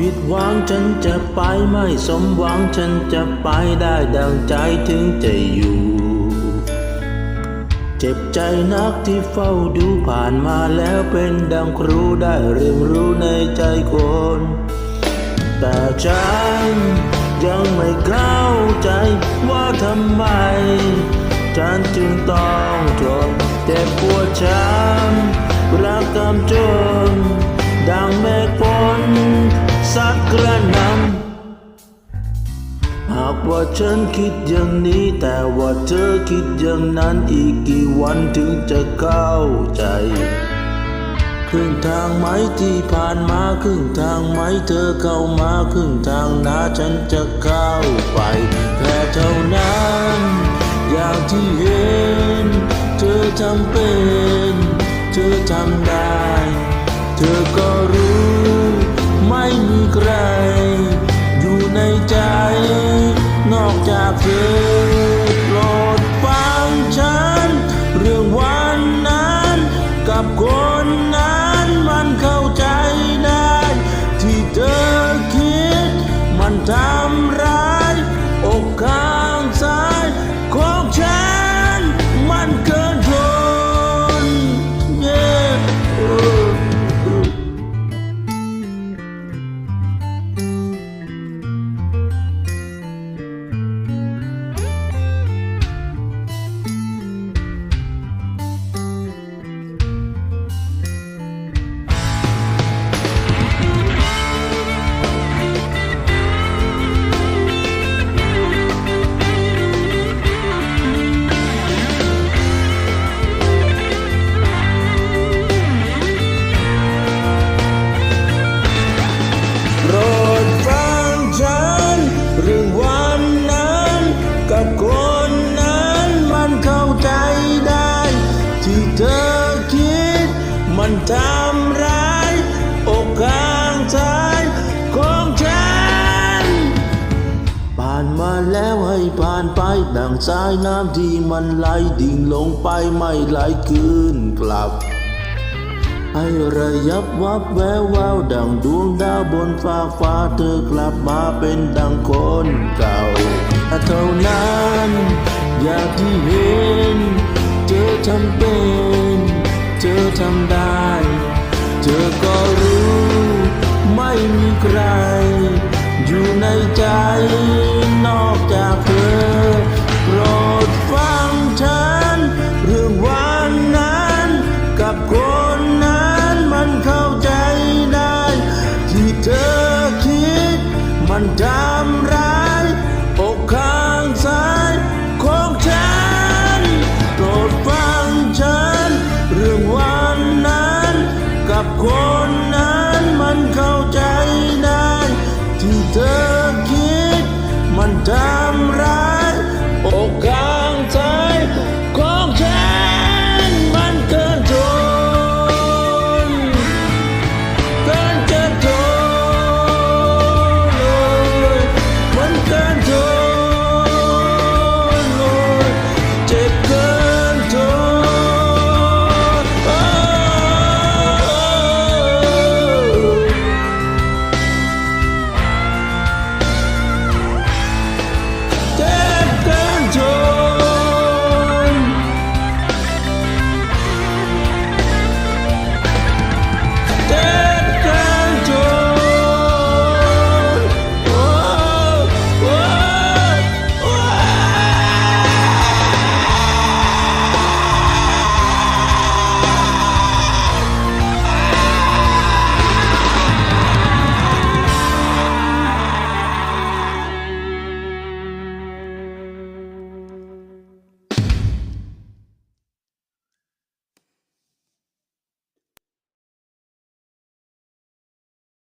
หากผิดหวังฉันจะไปไม่สมหวังฉันจะไปได้ดังใจถึงจะอยู่ เจ็บใจนักที่เฝ้าดูผ่านมาแล้วเป็นดังครูได้เรียนรู้ในใจคน แต่ฉันยังไม่เข้าใจว่าทำไม ฉันจึงต้องทนเจ็บปวดช้ำรักกำจนดังเมฆฝน สักกระหนำหากว่าฉันคิดอย่างนี้ แต่ว่าเธอคิดอย่างนั้นอีกกี่วันถึงจะเข้าใจ ครึ่งทางไหมที่ผ่านมาครึ่งทางไหมเธอเข้ามาครึ่งทางนะฉันจะเข้าไปแค่เท่านั้นอย่างที่เห็น เธอทำเป็น เธอทำได้ เธอก็านไปดังสายน้ำที่มันไหลดิ่งลงไปไม่ไหลคืนกลับ ให้ระยับวับแวววาวดังดวงดาวบนฟ้ากฟ้าเธอกลับมาเป็นดังคนเก่าเท่านั้นอยางที่เห็น เธอทำเป็น เธอทำได้ เธอก็รู้ ไม่มีใคร อยู่ในใจ มัน